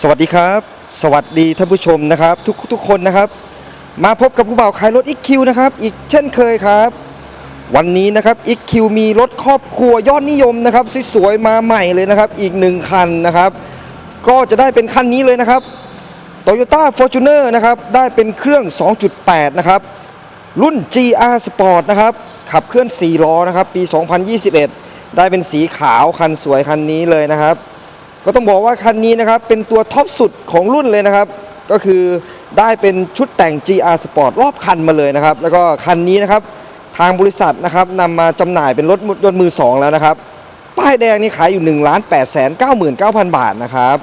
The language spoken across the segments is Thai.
สวัสดีครับ สวัสดีท่านผู้ชมนะครับ ทุกทุกคนนะครับ มาพบกับผู้บ่าวขายรถอีคิวนะครับอีกเช่นเคยครับ วันนี้นะครับอีคิวมีรถครอบครัวยอดนิยมนะครับสวยๆมาใหม่เลยนะครับ อีกหนึ่งคันนะครับ ก็จะได้เป็นคันนี้เลยนะครับ Toyota Fortuner นะครับได้เป็นเครื่อง 2.8 นะครับ รุ่น GR Sport นะครับขับเคลื่อน 4 ล้อนะครับ ปี 2021 ได้เป็นสีขาวคันสวยคันนี้เลยนะครับ ก็ต้องบอกว่าคันนี้นะครับเป็นตัวท็อปสุดของรุ่นเลยนะครับ ก็คือได้เป็นชุดแต่ง GR Sport รอบคันมาเลยนะครับ แล้วก็คันนี้นะครับทางบริษัทนะครับนำมาจำหน่ายเป็นรถยนต์มือ2แล้วนะครับป้ายแดงนี่ขายอยู่ 1 8 9 9 9 0 0 บาทนะครับ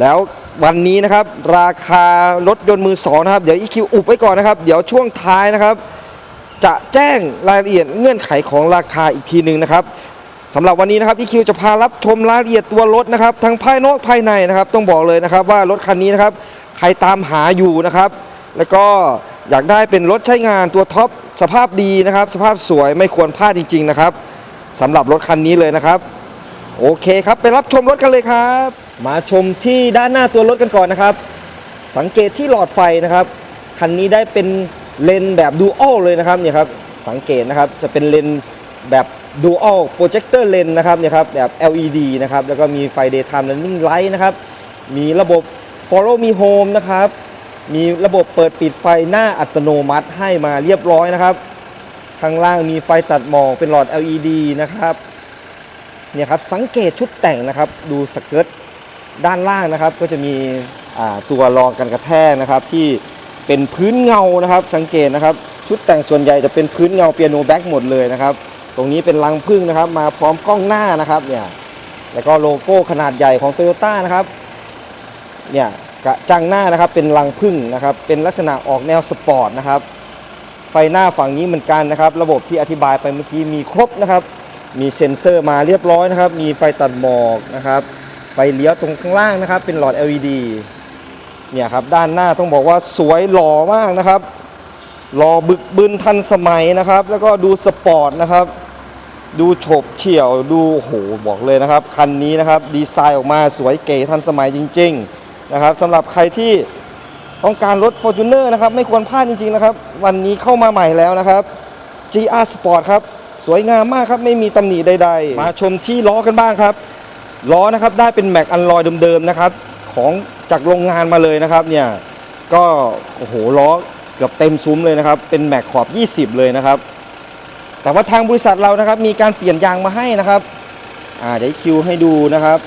แล้ววันนี้นะครับราคารถยนต์มือสองนะครับเดี๋ยว EQ อุบไว้ก่อนนะครับเดี๋ยวช่วงท้ายนะครับ จะแจ้งรายละเอียดเงื่อนไขของราคาอีกทีหนึ่งนะครับ สำหรับวันนี้นะครับ EQ จะพารับชมรายละเอียดตัวรถนะครับทั้งภายนอกภายในนะครับต้องบอกเลยนะครับว่ารถคันนี้นะครับใครตามหาอยู่นะครับ แล้วก็อยากได้เป็นรถใช้งานตัวท็อปสภาพดีนะครับ สภาพสวยไม่ควรพลาดจริง ๆ นะครับสำหรับรถคันนี้เลยนะครับ โอเคครับไปรับชมรถกันเลยครับ มาชมที่ด้านหน้าตัวรถกันก่อนนะครับ สังเกตที่หลอดไฟนะครับคันนี้ได้เป็นเลนแบบดูอัลเลยนะครับเนี่ยครับสังเกตนะครับจะเป็นเลนแบบ ดูอัลโปรเจคเตอร์เลนนะครับเนี่ยครับแบบ LED นะครับแล้วก็มีไฟ daytime running light นะครับมีระบบ follow me home นะครับมีระบบเปิดปิดไฟหน้าอัตโนมัติให้มาเรียบร้อยนะครับ ข้างล่างมีไฟตัดหมอกเป็นหลอด LED นะครับเนี่ยครับสังเกตชุดแต่งนะครับ ดูสเกิร์ตด้านล่างนะครับ ก็จะมีตัวรองกันกระแทกนะครับ ที่เป็นพื้นเงานะครับ สังเกตนะครับ ชุดแต่งส่วนใหญ่จะเป็นพื้นเงาเปียโนแบ็กหมดเลยนะครับ ตรงนี้เป็นรังพึ่งนะครับ มาพร้อมกล้องหน้านะครับเนี่ยแล้วก็โลโก้ขนาดใหญ่ของ Toyota นะครับเนี่ยกระจังหน้านะครับเป็นรังพึ่งนะครับ เป็นลักษณะออกแนวสปอร์ตนะครับ ไฟหน้าฝั่งนี้เหมือนกันนะครับ ระบบที่อธิบายไปเมื่อกี้มีครบนะครับ มีเซ็นเซอร์มาเรียบร้อยนะครับ มีไฟตัดหมอกนะครับ ไฟเลี้ยวตรงข้างล่างนะครับ เป็นหลอด LED เนี่ยครับด้านหน้าต้องบอกว่าสวยหล่อมากนะครับหล่อบึกบึนทันสมัยนะครับ แล้วก็ดูสปอร์ตนะครับ ดูโฉบเฉี่ยวดูโอ้โหบอกเลยนะครับ คันนี้นะครับดีไซน์ออกมาสวยเก๋ทันสมัยจริง ๆ นะครับสำหรับใครที่ต้องการรถ Fortuner นะครับ ไม่ควรพลาดจริง ๆ นะครับ วันนี้เข้ามาใหม่แล้วนะครับ GR Sport ครับ สวยงามมากครับ ไม่มีตำหนิใด ๆ มาชมที่ล้อกันบ้างครับ ล้อนะครับได้เป็นแม็กอันลอยเดิม ๆ นะครับ ของจากโรงงานมาเลยนะครับเนี่ยก็โอ้โหล้อเกือบเต็มซุ้มเลยนะครับ เป็นแม็กขอบ 20 เลยนะครับ แต่ว่าทางบริษัทเรานะครับมีการเปลี่ยนยางมาให้นะครับอ่าเดี๋ยวคิวให้ดูนะครับ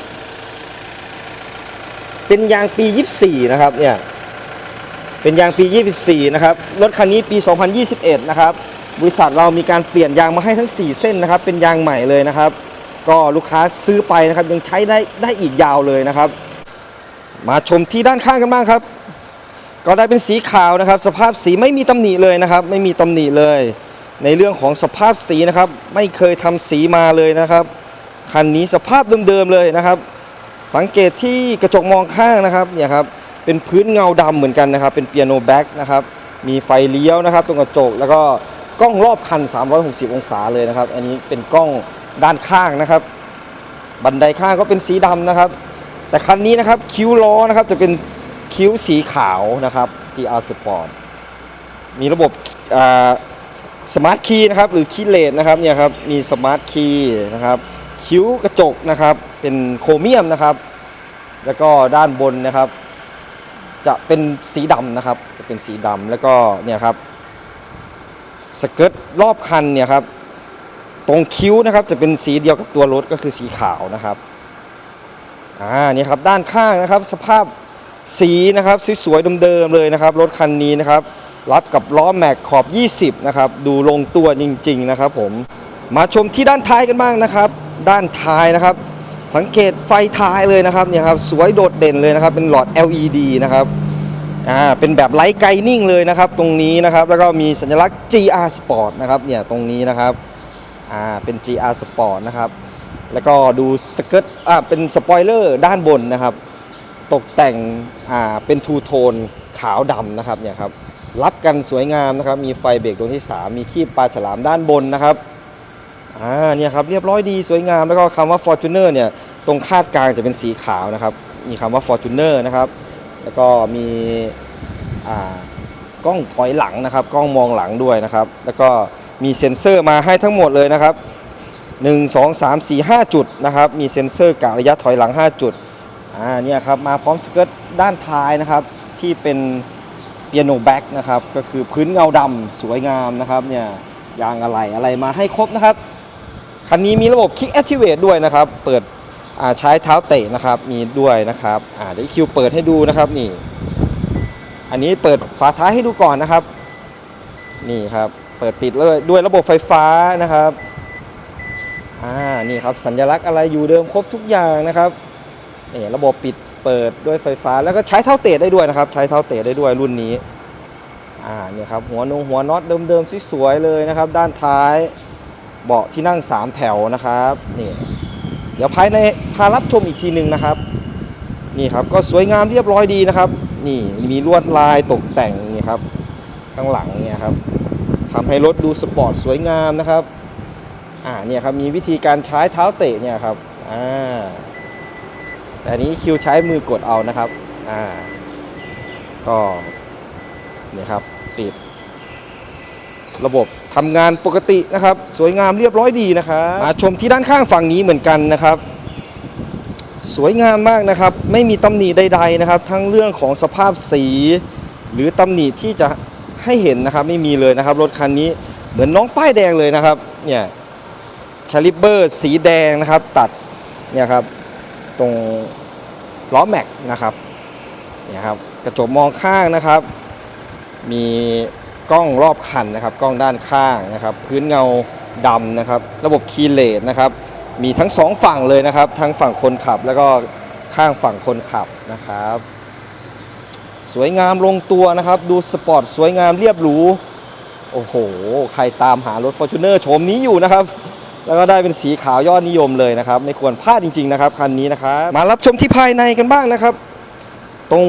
เป็นยางปี 24 นะครับเนี่ยเป็นยางปี 24 นะครับรถคันนี้ปี 2021 นะครับบริษัทเรามีการเปลี่ยนยางมาให้ทั้ง 4 เส้นนะครับ เป็นยางใหม่เลยนะครับ ก็ลูกค้าซื้อไปนะครับยังใช้ได้ได้อีกยาวเลยนะครับ มาชมที่ด้านข้างกันบ้างครับ ก็ได้เป็นสีขาวนะครับ สภาพสีไม่มีตำหนิเลยนะครับ ไม่มีตำหนิเลย ในเรื่องของสภาพสีนะครับ ไม่เคยทำสีมาเลยนะครับ คันนี้สภาพเดิมๆเลยนะครับ สังเกตที่กระจกมองข้างนะครับเนี่ยครับเป็นพื้นเงาดำเหมือนกันนะครับ เป็นเปียโนแบ็กนะครับมีไฟเลี้ยวนะครับ ตรงกระจกแล้วก็กล้องรอบคัน 360 องศาเลยนะครับ อันนี้เป็นกล้องด้านข้างนะครับ บันไดข้างก็เป็นสีดำนะครับ แต่คันนี้นะครับคิ้วล้อนะครับจะเป็นคิ้วสีขาวนะครับ GR Sport มีระบบ สมาร์ทคีย์นะครับหรือคีย์เลสนะครับเนี่ยครับมีสมาร์ทคีย์นะครับคิ้วกระจกนะครับเป็นโครเมียมนะครับ แล้วก็ด้านบนนะครับ จะเป็นสีดำนะครับ จะเป็นสีดำแล้วก็เนี่ยครับสเกิร์ตรอบคันเนี่ยครับตรงคิ้วนะครับจะเป็นสีเดียวกับตัวรถก็คือสีขาวนะครับอ่านี่ครับด้านข้างนะครับ สภาพสีนะครับสวยๆเดิมๆเลยนะครับ รถคันนี้นะครับ รับกับล้อแม็กขอบ 20 นะครับ ดูลงตัวจริง ๆ นะครับผม มาชมที่ด้านท้ายกันบ้างนะครับ ด้านท้ายนะครับ สังเกตไฟท้ายเลยนะครับเนี่ยครับสวยโดดเด่นเลยนะครับ เป็นหลอด LED นะครับอ่าเป็นแบบไลท์ไกนิ่งเลยนะครับ ตรงนี้นะครับ แล้วก็มีสัญลักษณ์ GR Sport นะครับเนี่ยตรงนี้นะครับอ่าเป็น GR Sport นะครับแล้วก็ดูสเกิร์ตอ่าเป็นสปอยเลอร์ด้านบนนะครับ ตกแต่งอ่าเป็นทูโทนขาวดำนะครับเนี่ยครับ รับกันสวยงามนะครับ มีไฟเบรกดวงที่ 3 มีคีบปลาฉลามด้านบนนะครับอ่าเนี่ยครับเรียบร้อยดีสวยงามแล้วก็คำว่า Fortuner เนี่ยตรงคาดกลางจะเป็นสีขาวนะครับ มีคำว่า Fortuner นะครับ แล้วก็มีอ่ากล้องถอยหลังนะครับ กล้องมองหลังด้วยนะครับ แล้วก็มีเซ็นเซอร์มาให้ทั้งหมดเลยนะครับ 1 2 3 4 5 จุดนะครับ มีเซ็นเซอร์กะระยะถอยหลัง 5 จุดอ่าเนี่ยครับมาพร้อมสเกิร์ตด้านท้ายนะครับที่เป็น เปียโนแบ็กนะครับก็คือพื้นเงาดำสวยงามนะครับเนี่ยยางอะไรอะไรมาให้ครบนะครับ คันนี้มีระบบ Kick Activate ด้วยนะครับ เปิดใช้เท้าเตะนะครับมีด้วยนะครับเดี๋ยวคิวเปิดให้ดูนะครับนี่อันนี้เปิดฝาท้ายให้ดูก่อนนะครับ นี่ครับเปิดปิดเลยด้วยระบบไฟฟ้านะครับอ่านี่ครับสัญลักษณ์อะไรอยู่เดิมครบทุกอย่างนะครับนี่ระบบปิด เปิดด้วยไฟฟ้าแล้วก็ใช้เท้าเตะได้ด้วยนะครับ ใช้เท้าเตะได้ด้วยรุ่นนี้อ่านี่ครับหัวนงหัวน็อตเดิมๆสวยๆเลยนะครับ ด้านท้ายเบาะที่นั่ง 3 แถวนะครับนี่เดี๋ยวภายในพารับชมอีกทีหนึ่งนะครับนี่ครับก็สวยงามเรียบร้อยดีนะครับ นี่มีลวดลายตกแต่งนี่ครับข้างหลังเนี่ยครับทำให้รถดูสปอร์ตสวยงามนะครับอ่าเนี่ยครับมีวิธีการใช้เท้าเตะเนี่ยครับอ่า แต่อันนี้คิวใช้มือกดเอานะครับอ่าก็เนี่ยครับปิด ระบบทำงานปกตินะครับ สวยงามเรียบร้อยดีนะครับมาชมที่ด้านข้างฝั่งนี้เหมือนกันนะครับ สวยงามมากนะครับ ไม่มีตำหนิใด ๆนะครับ ทั้งเรื่องของสภาพสี หรือตำหนิที่จะให้เห็นนะครับ ไม่มีเลยนะครับ รถคันนี้เหมือนน้องป้ายแดงเลยนะครับเนี่ยแคลิเบอร์สีแดงนะครับ ตัดเนี่ยครับ ตรงล้อแม็กนะครับเนี่ยครับกระจกมองข้างนะครับ มีกล้องรอบคันนะครับ กล้องด้านข้างนะครับ พื้นเงาดำนะครับ ระบบคีเลสนะครับ มีทั้งสองฝั่งเลยนะครับ ทั้งฝั่งคนขับแล้วก็ข้างฝั่งคนขับนะครับ สวยงามลงตัวนะครับ ดูสปอร์ตสวยงามเรียบหรู โอ้โห ใครตามหารถ Fortuner โฉมนี้อยู่นะครับ แล้วก็ได้เป็นสีขาวยอดนิยมเลยนะครับ ไม่ควรพลาดจริงๆนะครับคันนี้นะครับมารับชมที่ภายในกันบ้างนะครับ ตรง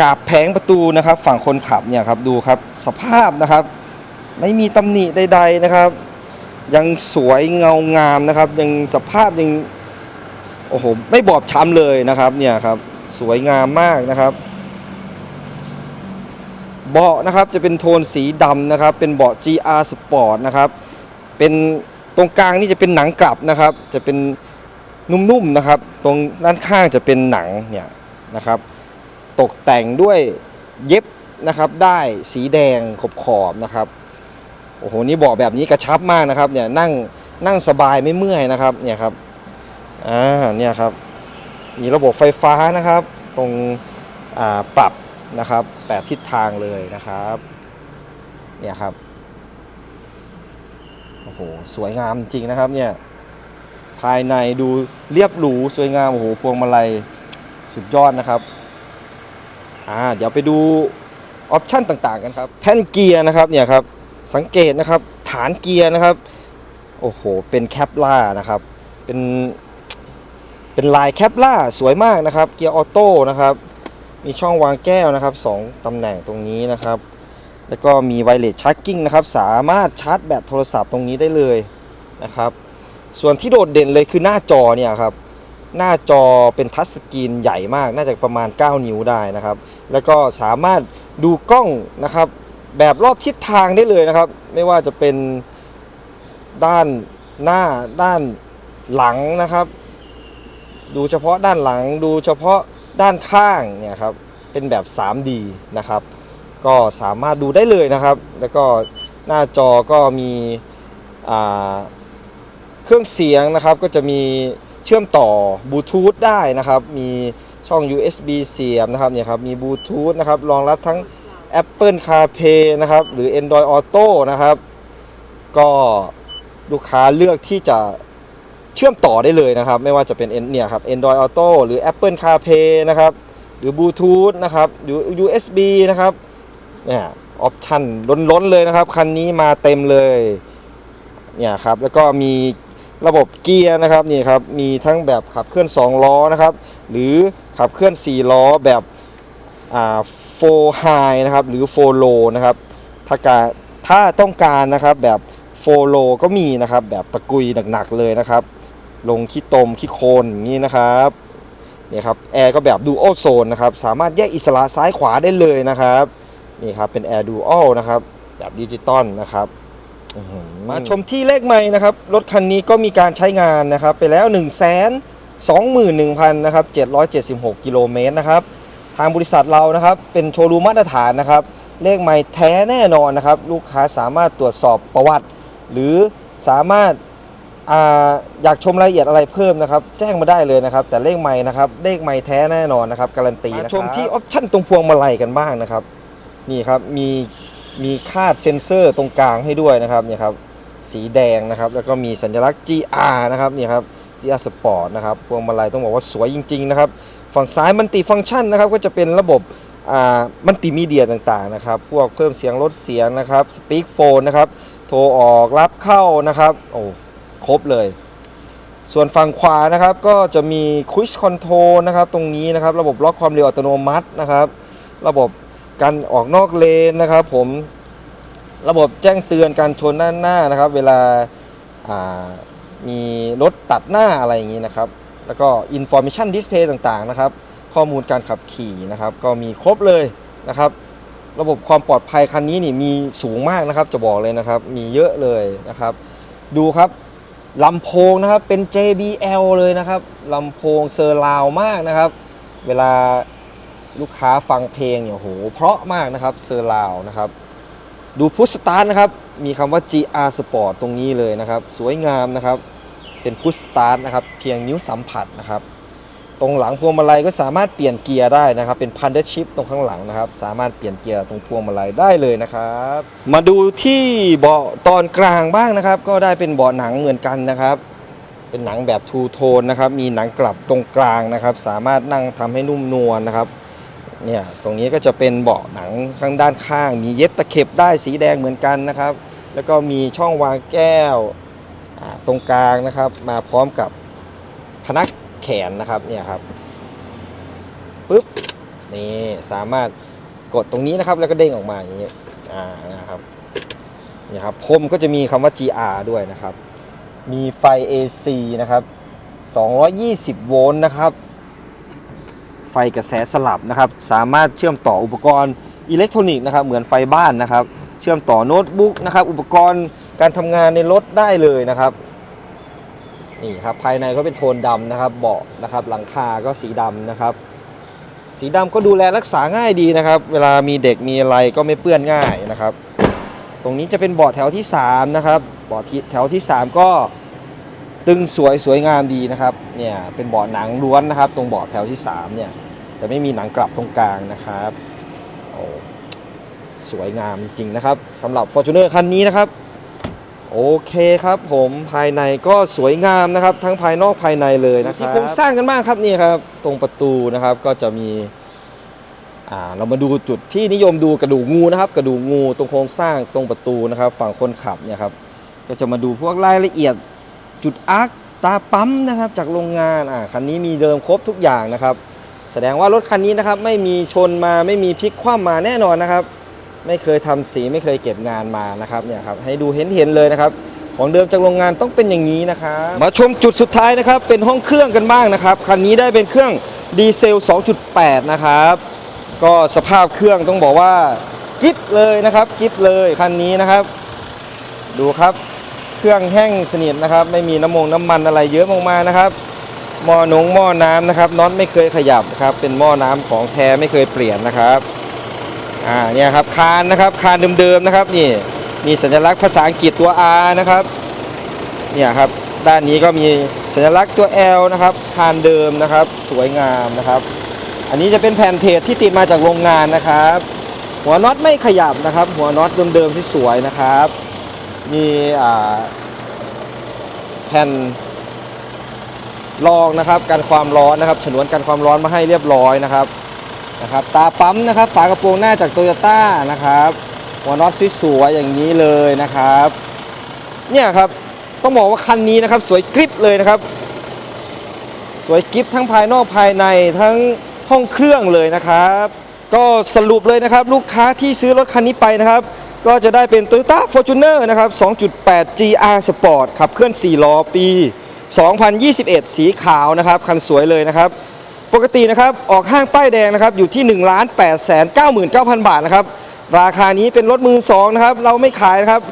กาบแผงประตูนะครับ ฝั่งคนขับเนี่ยครับดูครับสภาพนะครับ ไม่มีตำหนิใด ๆนะครับ ยังสวยเงางามนะครับ ยังสภาพยังโอ้โหไม่บอบช้ำเลยนะครับเนี่ยครับสวยงามมากนะครับเบาะนะครับจะเป็นโทนสีดำนะครับ เป็นเบาะ GR Sport นะครับ เป็น ตรงกลางนี่จะเป็นหนังกลับนะครับ จะเป็นนุ่มๆนะครับ ตรงด้านข้างจะเป็นหนังเนี่ยนะครับ ตกแต่งด้วยเย็บนะครับได้สีแดงขอบขอบๆนะครับโอ้โหนี่เบาะแบบนี้กระชับมากนะครับเนี่ยนั่งนั่งสบายไม่เมื่อยนะครับเนี่ยครับอ่าเนี่ยครับมีระบบไฟฟ้านะครับ ตรงอ่าปรับนะครับแปดทิศทางเลยนะครับเนี่ยครับ อ้โหสวยงามจริงนะครับเนี่ยภายในดูเรียบหรูสวยงามโอ้โหพวงมาลัยสุดยอดนะครับอ่าเดี๋ยวไปดูออปชันต่างๆกันครับแท่นเกียร์นะครับเนี่ยครับสังเกตนะครับฐานเกียร์นะครับโอ้โหเป็นแคปล่านะครับเป็นเป็นลายแคปล่าสวยมากนะครับเกียร์ออโต้นะครับมีช่องวางแก้วนะครับสองตำแหน่งตรงนี้นะครับ แล้วก็มีไวเลสชาร์จกิ้งนะครับ สามารถชาร์จแบตโทรศัพท์ตรงนี้ได้เลยนะครับ ส่วนที่โดดเด่นเลยคือหน้าจอเนี่ยครับ หน้าจอเป็นทัชสกรีนใหญ่มาก น่าจะประมาณ 9 นิ้วได้นะครับ แล้วก็สามารถดูกล้องนะครับ แบบรอบทิศทางได้เลยนะครับ ไม่ว่าจะเป็นด้านหน้าด้านหลังนะครับ ดูเฉพาะด้านหลังดูเฉพาะด้านข้างเนี่ยครับ เป็นแบบ 3D นะครับ ก็สามารถดูได้เลยนะครับ แล้วก็หน้าจอก็มีเครื่องเสียงนะครับก็จะมีเชื่อมต่อบลูทูธได้นะครับ มีช่อง USB เสียบนะครับเนี่ยครับมีบลูทูธนะครับรองรับทั้ง Apple CarPlay นะครับหรือ Android Auto นะครับ ก็ลูกค้าเลือกที่จะเชื่อมต่อได้เลยนะครับ ไม่ว่าจะเป็นเนี่ยครับ Android Auto หรือ Apple CarPlay นะครับ หรือ Bluetooth นะครับหรือ USB นะครับ เนี่ยออปชั่นล้นๆเลยนะครับ คันนี้มาเต็มเลยเนี่ยครับแล้วก็มีระบบเกียร์นะครับนี่ครับมีทั้งแบบขับเคลื่อน 2 ล้อนะครับ หรือขับเคลื่อน 4 ล้อแบบอ่า4 high นะครับหรือ4 low นะครับถ้าการถ้าต้องการนะครับแบบโฟโลก็มีนะครับ แบบตะกุยหนักๆเลยนะครับ ลงขี้ตมขี้โคนอย่างนี้นะครับนี่ครับแอร์ก็แบบดูโอโซนนะครับ สามารถแยกอิสระซ้ายขวาได้เลยนะครับ นี่ครับเป็นแอร์ดูอัลนะครับแบบดิจิตอลนะครับอื้อหือมาชมที่เลขใหม่นะครับ รถคันนี้ก็มีการใช้งานนะครับ ไปแล้ว 1 2 1 0 0 0นะครับ776 กิโลเมตรนะครับ ทางบริษัทเรานะครับ เป็นโชว์รูมมาตรฐานนะครับ เลขไม่แท้แน่นอนนะครับ ลูกค้าสามารถตรวจสอบประวัติ หรือสามารถอาอยากชมรายละเอียดอะไรเพิ่มนะครับ แจ้งมาได้เลยนะครับ แต่เลขไม่นะครับ เลขไม่แท้แน่นอนนะครับ การันตีนะครับชมที่ออปชั่นตรงพวงมาลัยกันบ้างนะครับ นี่ครับมีมีคาดเซ็นเซอร์ตรงกลางให้ด้วยนะครับเนี่ยครับสีแดงนะครับแล้วก็มีสัญลักษณ์ GR นะครับนี่ครับ GR Sport นะครับพวงมาลัยต้องบอกว่าสวยจริง ๆ นะครับ ฝั่งซ้ายมันติฟังก์ชันนะครับก็จะเป็นระบบอ่ามันติมีเดียต่างๆนะครับ พวกเพิ่มเสียงลดเสียงนะครับสปีกโฟนนะครับโทรออกรับเข้านะครับโอ้ครบเลย ส่วนฝั่งขวานะครับก็จะมี Quick Control นะครับตรงนี้นะครับระบบล็อกความเร็วอัตโนมัตินะครับ ระบบ การออกนอกเลนนะครับ ผมระบบแจ้งเตือนการชนด้านหน้านะครับ เวลาามีรถตัดหน้าอะไรอย่างนี้นะครับ แล้วก็ Information Display ต่างๆนะครับ ข้อมูลการขับขี่นะครับ ก็มีครบเลยนะครับ ระบบความปลอดภัยคันนี้นี่มีสูงมากนะครับ จะบอกเลยนะครับ มีเยอะเลยนะครับ ดูครับลำโพงนะครับเป็น JBL เลยนะครับลำโพงเซอร์ราวมากนะครับ เวลา ลูกค้าฟังเพลงเนี่ยโหเพราะมากนะครับเซอร์ราวนะครับ ดูพุชสตาร์ทนะครับ มีคำว่า GR Sport ตรงนี้เลยนะครับ สวยงามนะครับ เป็นพุชสตาร์ทนะครับ เพียงนิ้วสัมผัสนะครับ ตรงหลังพวงมาลัยก็สามารถเปลี่ยนเกียร์ได้นะครับ เป็นพันเดอร์ชิพตรงข้างหลังนะครับ สามารถเปลี่ยนเกียร์ตรงพวงมาลัยได้เลยนะครับ มาดูที่เบาะตอนกลางบ้างนะครับ ก็ได้เป็นเบาะหนังเหมือนกันนะครับเป็นหนังแบบทูโทนนะครับ มีหนังกลับตรงกลางนะครับ สามารถนั่งทำให้นุ่มนวลนะครับ เนี่ยตรงนี้ก็จะเป็นเบาะหนังข้างด้านข้าง มีเย็บตะเข็บได้สีแดงเหมือนกันนะครับ แล้วก็มีช่องวางแก้วตรงกลางนะครับ มาพร้อมกับพนักแขนนะครับเนี่ยครับปึ๊บนี่สามารถกดตรงนี้นะครับแล้วก็เด้งออกมาอย่างนี้อ่านะครับเนี่ยครับพรมก็จะมีคำว่า GR ด้วยนะครับ มีไฟ AC นะครับ220 โวลต์นะครับ ไฟกระแสสลับนะครับ สามารถเชื่อมต่ออุปกรณ์อิเล็กทรอนิกส์นะครับ เหมือนไฟบ้านนะครับ เชื่อมต่อโน้ตบุ๊กนะครับ อุปกรณ์การทำงานในรถได้เลยนะครับนี่ครับภายในก็เป็นโทนดำนะครับ เบาะนะครับ หลังคาก็สีดำนะครับ สีดำก็ดูแลรักษาง่ายดีนะครับ เวลามีเด็กมีอะไรก็ไม่เปื้อนง่ายนะครับ ตรงนี้จะเป็นเบาะแถวที่3นะครับเบาะแถวที่ 3 ก็ ตึงสวยสวยงามดีนะครับเนี่ยเป็นเบาะหนังล้วนนะครับ ตรงเบาะแถวที่3เนี่ยจะไม่มีหนังกลับตรงกลางนะครับโอ้สวยงามจริงนะครับสำหรับ Fortuner คันนี้นะครับโอเคครับผมภายในก็สวยงามนะครับ ทั้งภายนอกภายในเลยนะครับที่โครงสร้างกันบ้างครับนี่ครับ ตรงประตูนะครับก็จะมีอ่าเรามาดูจุดที่นิยมดูกระดูกงูนะครับ กระดูกงูตรงโครงสร้างตรงประตูนะครับ ฝั่งคนขับเนี่ยครับก็จะมาดูพวกรายละเอียด จุดอาร์คตาปั๊มนะครับจากโรงงานอ่าคันนี้มีเดิมครบทุกอย่างนะครับ แสดงว่ารถคันนี้นะครับไม่มีชนมาไม่มีพลิกคว่ำมาแน่นอนนะครับ ไม่เคยทำสีไม่เคยเก็บงานมานะครับเนี่ยครับให้ดูเห็นเห็นเลยนะครับของเดิมจากโรงงานต้องเป็นอย่างนี้นะครับมาชมจุดสุดท้ายนะครับเป็นห้องเครื่องกันบ้างนะครับคันนี้ได้เป็นเครื่องดีเซล 2.8 นะครับก็สภาพเครื่องต้องบอกว่ากิ๊บเลยนะครับกิ๊บเลยคันนี้นะครับ ดูครับ เครื่องแห้งสนิทนะครับ ไม่มีน้ำมงน้ำมันอะไรเยอะมากๆนะครับหม้อหนงหม้อน้ำนะครับน็อตไม่เคยขยับนะครับ เป็นหม้อน้ำของแท้ไม่เคยเปลี่ยนนะครับอ่าเนี่ยครับคานนะครับคานเดิมๆนะครับนี่มีสัญลักษณ์ภาษาอังกฤษตัว R นะครับเนี่ยครับด้านนี้ก็มีสัญลักษณ์ตัว L นะครับคานเดิมนะครับ สวยงามนะครับ อันนี้จะเป็นแผ่นเพจที่ติดมาจากโรงงานนะครับ หัวน็อตไม่ขยับนะครับ หัวน็อตเดิมๆที่สวยนะครับ มีแผ่นรองนะครับกันความร้อนนะครับ ฉนวนกันความร้อนมาให้เรียบร้อยนะครับนะครับ ตาปั๊มนะครับฝากระโปรงหน้าจากโตโยต้านะครับหัวน็อตสวยๆอย่างนี้เลยนะครับเนี่ยครับต้องบอกว่าคันนี้นะครับสวยกริบเลยนะครับ สวยกริบทั้งภายนอกภายในทั้งห้องเครื่องเลยนะครับ ก็สรุปเลยนะครับ ลูกค้าที่ซื้อรถคันนี้ไปนะครับ ก็จะได้เป็น Toyota Fortuner นะครับ 2.8 GR Sport ขับเคลื่อน 4 ล้อปี 2021 สีขาวนะครับ คันสวยเลยนะครับ ปกตินะครับ ออกห้างป้ายแดงนะครับ อยู่ที่1นึ่งล้านแปดแสนเก้าหมื่นเก้าพันบาทนะครับ ราคานี้เป็นรถมือสองนะครับ เราไม่ขายนะครับ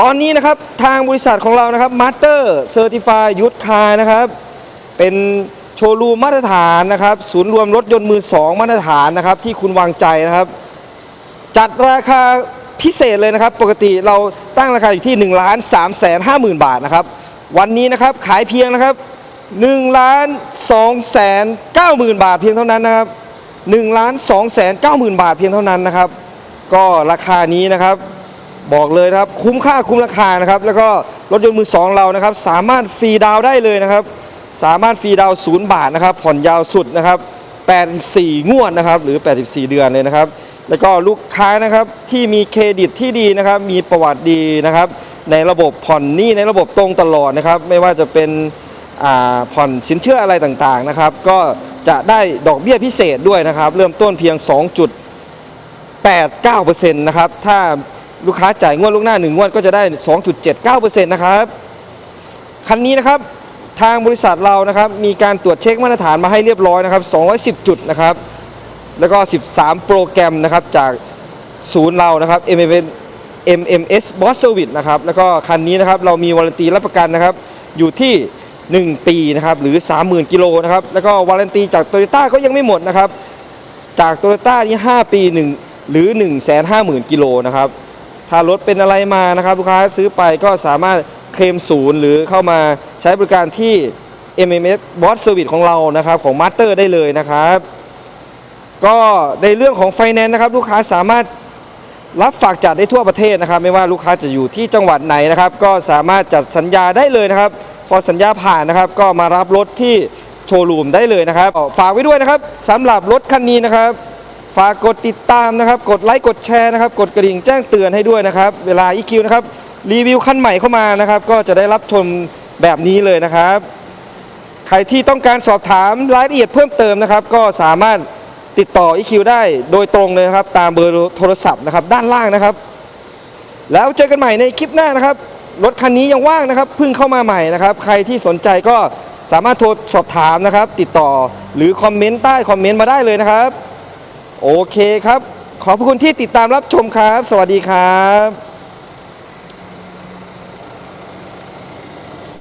ตอนนี้นะครับ ทางบริษัทของเรานะครับมาสเตอร์เซอร์ติฟายยุทธคานะครับ เป็นโชว์รูมมาตรฐานนะครับ ศูนย์รวมรถยนต์มือสองมาตรฐานนะครับ ที่คุณวางใจนะครับ จัดราคา พิเศษเลยนะครับ ปกติเราตั้งราคาอยู่ที่1นึ่งล้านสามแสนห้าหมื่นบาทนะครับ วันนี้นะครับขายเพียงนะครับ1นึ่งล้านสองแสนเก้าหมื่นบาทเพียงเท่านั้นนะครับ1นึ่งล้านสองแสนเก้าหมื่นบาทเพียงเท่านั้นนะครับ ก็ราคานี้นะครับบอกเลยนะครับคุ้มค่าคุ้มราคานะครับ แล้วก็รถยนต์มือสองเรานะครับ สามารถฟรีดาวได้เลยนะครับ สามารถฟรีดาวศูนย์บาทนะครับ ผ่อนยาวสุดนะครับ 84 งวดนะครับ หรือ 84 เดือนเลยนะครับ แล้วก็ลูกค้านะครับที่มีเครดิตที่ดีนะครับ มีประวัติดีนะครับ ในระบบผ่อนหนี้ในระบบตรงตลอดนะครับ ไม่ว่าจะเป็นผ่อนสินเชื่ออะไรต่างๆนะครับ ก็จะได้ดอกเบี้ยพิเศษด้วยนะครับ เริ่มต้นเพียง 2.89%นะครับถ้าลูกค้าจ่ายงวดลูกหน้า 1 งวดก็จะได้ 2.79%นะครับคันนี้นะครับทางบริษัทเรานะครับมีการตรวจเช็คมาตรฐานมาให้เรียบร้อยนะครับ 210 จุดนะครับ แล้วก็ 13 โปรแกรมนะครับจากศูนย์เรานะครับ MMS MMS Boss Service นะครับแล้วก็คันนี้นะครับเรามีวารันตีรับประกันนะครับอยู่ที่ 1 ปีนะครับหรือ 30,000 กิโลนะครับแล้วก็วารันตีจากโตโยต้าก็ยังไม่หมดนะครับจากโตโยต้านี่ 5 ปี 1 หรือ 1 5 0 0 0 0 กิโลนะครับถ้ารถเป็นอะไรมานะครับลูกค้าซื้อไปก็สามารถเคลมศูนย์หรือเข้ามาใช้บริการที่ MMS Boss Service ของเรานะครับของ Master ได้เลยนะครับ ก็ในเรื่องของไฟแนนซ์นะครับ ลูกค้าสามารถรับฝากจัดได้ทั่วประเทศนะครับ ไม่ว่าลูกค้าจะอยู่ที่จังหวัดไหนนะครับ ก็สามารถจัดสัญญาได้เลยนะครับ พอสัญญาผ่านนะครับ ก็มารับรถที่โชว์รูมได้เลยนะครับ ฝากไว้ด้วยนะครับสำหรับรถคันนี้นะครับ ฝากกดติดตามนะครับ กดไลค์กดแชร์นะครับ กดกระดิ่งแจ้งเตือนให้ด้วยนะครับ เวลา EQ นะครับรีวิวคันใหม่เข้ามานะครับ ก็จะได้รับชมแบบนี้เลยนะครับ ใครที่ต้องการสอบถามรายละเอียดเพิ่มเติมนะครับ ก็สามารถ ติดต่อ EQ ได้โดยตรงเลยนะครับ ตามเบอร์โทรศัพท์นะครับด้านล่างนะครับ แล้วเจอกันใหม่ในคลิปหน้านะครับ รถคันนี้ยังว่างนะครับเพิ่งเข้ามาใหม่นะครับ ใครที่สนใจก็สามารถโทรสอบถามนะครับ ติดต่อหรือคอมเมนต์ใต้คอมเมนต์มาได้เลยนะครับ โอเคครับ ขอบคุณที่ติดตามรับชมครับ สวัสดีครับ